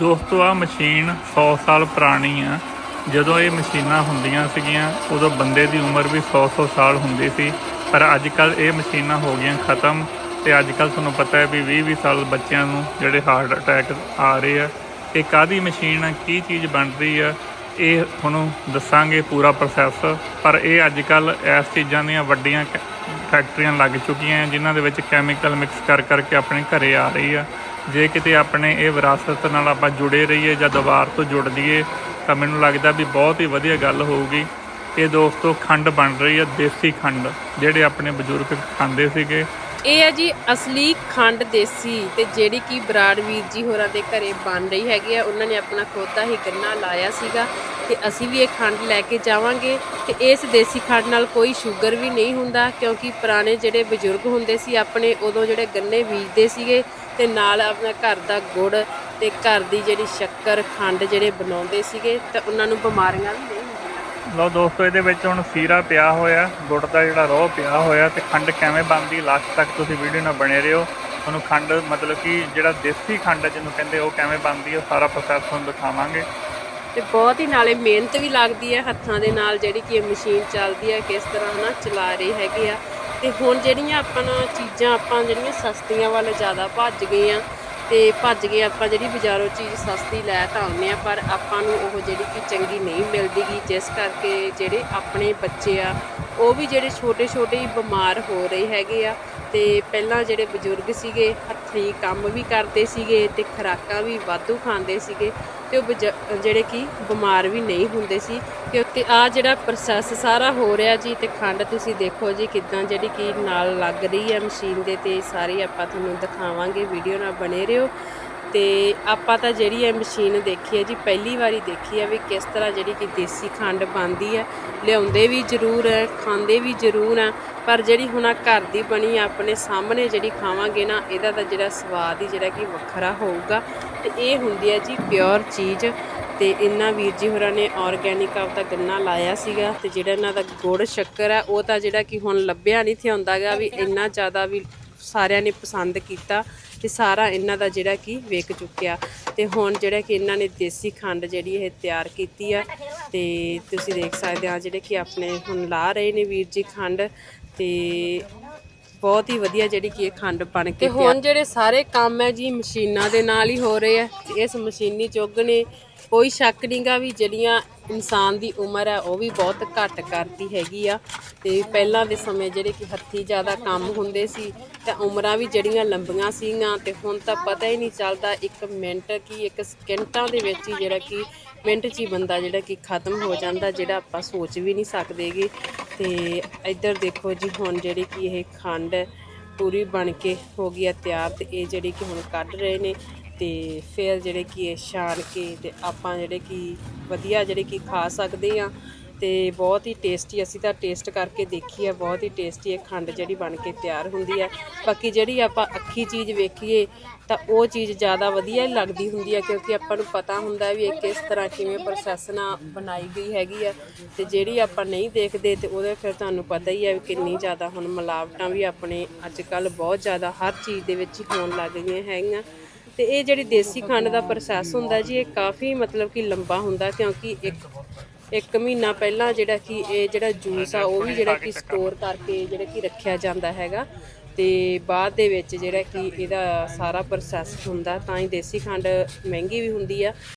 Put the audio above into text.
ਦੋਸਤੋ ਆ ਮਸ਼ੀਨ 100 ਸਾਲ ਪੁਰਾਣੀ ਆ। ਜਦੋਂ ਇਹ ਮਸ਼ੀਨਾਂ ਹੁੰਦੀਆਂ ਸੀਗੀਆਂ, ਉਦੋਂ ਬੰਦੇ ਦੀ ਉਮਰ ਵੀ 100-100 ਸਾਲ ਹੁੰਦੀ ਸੀ। ਪਰ ਅੱਜ ਕੱਲ ਇਹ ਮਸ਼ੀਨਾਂ ਹੋ ਗਈਆਂ ਖਤਮ ਤੇ ਅੱਜ ਕੱਲ ਤੁਹਾਨੂੰ ਪਤਾ ਹੈ ਵੀ 20-20 ਸਾਲ ਬੱਚਿਆਂ ਨੂੰ ਜਿਹੜੇ ਹਾਰਟ ਅਟੈਕ ਆ ਰਹੇ ਆ। ਇਹ ਕਾਦੀ ਮਸ਼ੀਨ ਆ? ਕੀ ਚੀਜ਼ ਬਣ ਰਹੀ ਆ? ਇਹ ਤੁਹਾਨੂੰ ਦੱਸਾਂਗੇ ਪੂਰਾ ਪ੍ਰੋਸੈਸ। ਪਰ ਇਹ ਅੱਜ ਕੱਲ ਇਸ ਚੀਜ਼ਾਂ ਦੀਆਂ ਵੱਡੀਆਂ ਕ- ਫੈਕਟਰੀਆਂ ਲੱਗ ਚੁੱਕੀਆਂ ਜਿਨ੍ਹਾਂ ਦੇ ਵਿੱਚ ਕੈਮੀਕਲ ਮਿਕਸ ਕਰ ਕਰਕੇ ਆਪਣੇ ਘਰੇ ਆ ਰਹੀ ਆ। ਜੇ ਕਿਤੇ ਆਪਣੇ ਇਹ ਵਿਰਾਸਤ ਨਾਲ ਆਪਾਂ ਜੁੜੇ ਰਹੀਏ ਜਾਂ ਦੁਬਾਰ ਤੋਂ ਜੁੜ ਜਾਈਏ ਤਾਂ ਮੈਨੂੰ ਲੱਗਦਾ ਵੀ ਬਹੁਤ ਹੀ ਵਧੀਆ ਗੱਲ ਹੋਊਗੀ। ਇਹ ਦੋਸਤੋ ਖੰਡ ਬਣ ਰਹੀ ਹੈ, ਦੇਸੀ ਖੰਡ, ਜਿਹੜੇ ਆਪਣੇ ਬਜ਼ੁਰਗ ਖਾਂਦੇ ਸੀਗੇ। ਇਹ ਹੈ ਜੀ ਅਸਲੀ ਖੰਡ ਦੇਸੀ ਤੇ ਜਿਹੜੀ ਕਿ ਬਰਾੜ ਵੀਰ ਜੀ ਹੋਰਾਂ ਦੇ ਘਰੇ ਬਣ ਰਹੀ ਹੈਗੀ ਆ ਉਹਨਾਂ ਨੇ ਆਪਣਾ ਖੁਦ ਦਾ ਹੀ ਗੰਨਾ ਲਾਇਆ ਸੀਗਾ ਤੇ ਅਸੀਂ ਵੀ ਇਹ ਖੰਡ ਲੈ ਕੇ ਜਾਵਾਂਗੇ ਤੇ ਇਸ ਦੇਸੀ ਖੰਡ ਨਾਲ ਕੋਈ ਸ਼ੂਗਰ ਵੀ ਨਹੀਂ ਹੁੰਦਾ ਕਿਉਂਕਿ ਪੁਰਾਣੇ ਜਿਹੜੇ ਬਜ਼ੁਰਗ ਹੁੰਦੇ ਸੀ ਆਪਣੇ ਉਦੋਂ ਜਿਹੜੇ ਗੰਨੇ ਬੀਜਦੇ ਸੀਗੇ ਤੇ ਨਾਲ ਆਪਣਾ ਘਰ ਦਾ ਗੁੜ ਤੇ ਘਰ ਦੀ ਜਿਹੜੀ ਸ਼ੱਕਰ ਖੰਡ ਜਿਹੜੇ ਬਣਾਉਂਦੇ ਸੀਗੇ ਤਾਂ ਉਹਨਾਂ ਨੂੰ ਬਿਮਾਰੀਆਂ ਵੀ ਨਹੀਂ ਲਓ ਦੋਸਤੋ, ਇਹਦੇ ਵਿੱਚ ਹੁਣ ਸੀਰਾ ਪਿਆ ਹੋਇਆ, ਗੁੜ ਦਾ ਜਿਹੜਾ ਰੋਹ ਪਿਆ ਹੋਇਆ ਤੇ ਖੰਡ ਕਿਵੇਂ ਬਣਦੀ ਲਾਸਟ ਤੱਕ ਤੁਸੀਂ ਵੀਡੀਓ ਨਾਲ ਬਣੇ ਰਹੋ। ਤੁਹਾਨੂੰ ਖੰਡ ਮਤਲਬ ਕਿ ਜਿਹੜਾ ਦੇਸੀ ਖੰਡ ਜਿਹਨੂੰ ਕਹਿੰਦੇ ਉਹ ਕਿਵੇਂ ਬਣਦੀ ਹੈ ਉਹ ਸਾਰਾ ਪ੍ਰੋਸੈਸ ਤੁਹਾਨੂੰ ਦਿਖਾਵਾਂਗੇ। ਤੇ ਬਹੁਤ ਹੀ ਨਾਲੇ ਮਿਹਨਤ ਵੀ ਲੱਗਦੀ ਹੈ ਹੱਥਾਂ ਦੇ ਨਾਲ, ਜਿਹੜੀ ਕਿ ਇਹ ਮਸ਼ੀਨ ਚੱਲਦੀ ਹੈ ਕਿਸ ਤਰ੍ਹਾਂ ਹਨਾ ਚਲਾ ਰਹੇ ਹੈਗੇ ਆ। ਤੇ ਹੁਣ ਜਿਹੜੀਆਂ ਆਪਾਂ ਚੀਜ਼ਾਂ, ਆਪਾਂ ਜਿਹੜੀਆਂ ਸਸਤੀਆਂ ਵੱਲ ਜ਼ਿਆਦਾ ਭੱਜ ਗਏ ਆ ਤੇ ਭੱਜ ਗਏ ਆਪਾਂ ਜਿਹੜੀ ਬਾਜ਼ਾਰੋਂ ਚੀਜ਼ ਸਸਤੀ ਲੈ ਤਾਂ ਆਉਂਦੇ ਆ ਪਰ ਆਪਾਂ ਨੂੰ ਉਹ ਜਿਹੜੀ ਕਿ ਚੰਗੀ ਨਹੀਂ ਮਿਲਦੀ ਗੀ ਜਿਸ ਕਰਕੇ ਜਿਹੜੇ ਆਪਣੇ ਬੱਚੇ ਆ, ਉਹ ਵੀ ਜਿਹੜੇ ਛੋਟੇ ਛੋਟੇ ਹੀ ਬਿਮਾਰ ਹੋ ਰਹੇ ਹੈਗੇ ਆ ਤੇ ਪਹਿਲਾਂ ਜਿਹੜੇ ਬਜ਼ੁਰਗ ਸੀਗੇ ਹੱਥੀਂ ਕੰਮ ਵੀ ਕਰਦੇ ਸੀਗੇ ਤੇ ਖੁਰਾਕਾਂ ਵੀ ਵਾਧੂ ਖਾਂਦੇ ਸੀਗੇ ਤੇ ਉਹ ਬਜ- ਜਿਹੜੇ ਕਿ ਬਿਮਾਰ ਵੀ ਨਹੀਂ ਹੁੰਦੇ ਸੀ ਕਿਉਂਕਿ ਆ ਜਿਹੜਾ ਪ੍ਰੋਸੈਸ ਸਾਰਾ ਹੋ ਰਿਹਾ ਜੀ ਤੇ ਖੰਡ ਤੁਸੀਂ ਦੇਖੋ ਜੀ ਕਿਦਾਂ ਜਿਹੜੀ ਕਿ ਨਾਲ ਲੱਗ ਰਹੀ ਹੈ ਮਸ਼ੀਨ ਦੇ ਤੇ ਸਾਰੀ ਆਪਾਂ ਤੁਹਾਨੂੰ ਦਿਖਾਵਾਂਗੇ, ਵੀਡੀਓ ਨਾਲ ਬਣੇ ਰਹੋ। ਤੇ ਆਪਾਂ ਤਾਂ ਜਿਹੜੀ ਇਹ ਮਸ਼ੀਨ ਦੇਖੀ ਹੈ ਜੀ, ਪਹਿਲੀ ਵਾਰੀ ਦੇਖੀ ਹੈ ਵੀ ਕਿਸ ਤਰ੍ਹਾਂ ਜਿਹੜੀ ਕਿ ਦੇਸੀ ਖੰਡ ਬਣਦੀ ਹੈ। ਲਿਆਉਂਦੇ ਵੀ ਜ਼ਰੂਰ ਹੈ, ਖਾਂਦੇ ਵੀ ਜ਼ਰੂਰ ਆ ਪਰ ਜਿਹੜੀ ਹੁਣ ਘਰ ਦੀ ਬਣੀ ਆਪਣੇ ਸਾਹਮਣੇ ਜਿਹੜੀ ਖਾਵਾਂਗੇ ਨਾ, ਇਹਦਾ ਤਾਂ ਜਿਹੜਾ ਸਵਾਦ ਹੀ ਜਿਹੜਾ ਕਿ ਵੱਖਰਾ ਹੋਊਗਾ। ਤੇ ਇਹ ਹੁੰਦੀ ਹੈ ਜੀ ਪਿਓਰ ਚੀਜ਼। ਤੇ ਇਹਨਾਂ ਵੀਰ ਜੀ ਹੋਰਾਂ ਨੇ ਆਰਗੈਨਿਕ ਆਪਦਾ ਗੰਨਾ ਲਾਇਆ ਸੀਗਾ ਤੇ ਜਿਹੜਾ ਇਹਨਾਂ ਦਾ ਗੁੜ ਸ਼ੱਕਰ ਹੈ, ਉਹ ਤਾਂ ਜਿਹੜਾ ਕਿ ਹੁਣ ਲੱਭਿਆ ਨਹੀਂ ਥਿਆਉਂਦਾਗਾ ਆਉਂਦਾਗਾ ਵੀ ਇੰਨਾ ਜ਼ਿਆਦਾ ਵੀ ਸਾਰਿਆਂ ਨੇ ਪਸੰਦ ਕੀਤਾ। ਤੇ ਸਾਰਾ ਇਹਨਾਂ ਦਾ ਜਿਹੜਾ ਕਿ ਵਿਕ ਚੁੱਕਿਆ। ਤੇ ਹੁਣ ਜਿਹੜਾ ਕਿ ਇਹਨਾਂ ਨੇ ਦੇਸੀ ਖੰਡ ਜਿਹੜੀ ਇਹ ਤਿਆਰ ਕੀਤੀ ਆ, ਤੇ ਤੁਸੀਂ ਦੇਖ ਸਕਦੇ ਆ ਜਿਹੜੇ ਕਿ ਆਪਣੇ ਹੁਣ ਲਾ ਰਹੇ ਨੇ ਵੀਰ ਜੀ ਖੰਡ, ਤੇ ਬਹੁਤ ਹੀ ਵਧੀਆ ਜਿਹੜੀ ਕਿ ਇਹ ਖੰਡ ਬਣ ਕੇ ਤੇ ਹੁਣ ਜਿਹੜੇ ਸਾਰੇ ਕੰਮ ਹੈ ਜੀ ਮਸ਼ੀਨਾਂ ਦੇ ਨਾਲ ਹੀ ਹੋ ਰਹੇ ਆ ਇਸ ਮਸ਼ੀਨੀ ਯੁੱਗ ਨੇ ਕੋਈ ਸ਼ੱਕ ਨਹੀਂਗਾ ਵੀ ਜਿਹੜੀਆਂ ਇਨਸਾਨ ਦੀ ਉਮਰ ਹੈ ਉਹ ਵੀ ਬਹੁਤ ਘੱਟ ਕਰਤੀ ਹੈਗੀ ਆ। ਤੇ ਪਹਿਲਾਂ ਦੇ ਸਮੇਂ ਜਿਹੜੇ ਕਿ ਹੱਥੀ ਜ਼ਿਆਦਾ ਕੰਮ ਹੁੰਦੇ ਸੀ ਤਾਂ ਉਮਰਾਂ ਵੀ ਜਿਹੜੀਆਂ ਲੰਬੀਆਂ ਸੀਗੀਆਂ ਤੇ ਹੁਣ ਤਾਂ ਪਤਾ ਹੀ ਨਹੀਂ ਚੱਲਦਾ ਇੱਕ ਮਿੰਟ ਕੀ ਇੱਕ ਸਕਿੰਟਾਂ ਦੇ ਵਿੱਚ ਹੀ ਜਿਹੜਾ ਕਿ ਮਿੰਟ 'ਚ ਹੀ ਬੰਦਾ ਜਿਹੜਾ ਕਿ ਖਤਮ ਹੋ ਜਾਂਦਾ ਜਿਹੜਾ ਆਪਾਂ ਸੋਚ ਵੀ ਨਹੀਂ ਸਕਦੇਗੇ ਤੇ ਇੱਧਰ ਦੇਖੋ ਜੀ, ਹੁਣ ਜਿਹੜੀ ਕਿ ਇਹ ਖੰਡ ਪੂਰੀ ਬਣ ਕੇ ਹੋ ਗਈ ਆ ਤਿਆਰ ਤੇ ਇਹ ਜਿਹੜੀ ਕਿ ਹੁਣ ਕੱਢ ਰਹੇ ਨੇ ਤੇ ਫਿਰ ਜਿਹੜੇ ਕਿ ਇਹ ਛਾਣ ਕੇ ਤੇ ਆਪਾਂ ਜਿਹੜੇ ਕਿ ਵਧੀਆ ਜਿਹੜੇ ਕਿ ਖਾ ਸਕਦੇ ਆ। ਤੇ ਬਹੁਤ ਹੀ ਟੇਸਟੀ ਅਸੀਂ ਤਾਂ ਟੇਸਟ ਕਰਕੇ ਦੇਖੀ ਹੈ, ਬਹੁਤ ਹੀ ਟੇਸਟੀ ਇਹ ਖੰਡ ਜਿਹੜੀ ਬਣ ਕੇ ਤਿਆਰ ਹੁੰਦੀ ਹੈ। ਬਾਕੀ ਜਿਹੜੀ ਆਪਾਂ ਅੱਖੀ ਚੀਜ਼ ਵੇਖੀਏ ਤਾਂ ਉਹ ਚੀਜ਼ ਜ਼ਿਆਦਾ ਵਧੀਆ ਲੱਗਦੀ ਹੁੰਦੀ ਹੈ ਕਿਉਂਕਿ ਆਪਾਂ ਨੂੰ ਪਤਾ ਹੁੰਦਾ ਵੀ ਇਹ ਕਿਸ ਤਰ੍ਹਾਂ ਕਿਵੇਂ ਪ੍ਰੋਸੈਸ ਨਾਲ ਬਣਾਈ ਗਈ ਹੈਗੀ ਆ ਤੇ ਜਿਹੜੀ ਆਪਾਂ ਨਹੀਂ ਦੇਖਦੇ ਤੇ ਉਹਦੇ ਫਿਰ ਤੁਹਾਨੂੰ ਪਤਾ ਹੀ ਹੈ ਵੀ ਕਿੰਨੀ ਜ਼ਿਆਦਾ ਹੁਣ ਮਿਲਾਵਟਾਂ ਵੀ ਆਪਣੇ ਅੱਜ ਕੱਲ ਬਹੁਤ ਜ਼ਿਆਦਾ ਹਰ ਚੀਜ਼ ਦੇ ਵਿੱਚ ਹੀ ਹੋਣ ਲੱਗ ਗਈਆਂ ਹੈਗੀਆਂ। ਤੇ ਇਹ ਜਿਹੜੀ ਦੇਸੀ ਖੰਡ ਦਾ ਪ੍ਰੋਸੈਸ ਹੁੰਦਾ ਜੀ, ਇਹ ਕਾਫੀ ਮਤਲਬ ਕਿ ਲੰਬਾ ਹੁੰਦਾ ਕਿਉਂਕਿ ਇੱਕ ਇੱਕ ਮਹੀਨਾ ਪਹਿਲਾਂ ਜਿਹੜਾ ਕਿ ਇਹ ਜਿਹੜਾ ਜੂਸ ਆ, ਉਹ ਵੀ ਜਿਹੜਾ ਕਿ ਸਟੋਰ ਕਰਕੇ ਜਿਹੜਾ ਕਿ ਰੱਖਿਆ ਜਾਂਦਾ ਹੈਗਾ। ਤੇ ਬਾਅਦ ਦੇ ਵਿੱਚ ਜਿਹੜਾ ਕਿ ਇਹਦਾ ਸਾਰਾ ਪ੍ਰੋਸੈਸ ਹੁੰਦਾ, ਤਾਂ ਹੀ ਦੇਸੀ ਖੰਡ ਮਹਿੰਗੀ ਵੀ ਹੁੰਦੀ ਆ।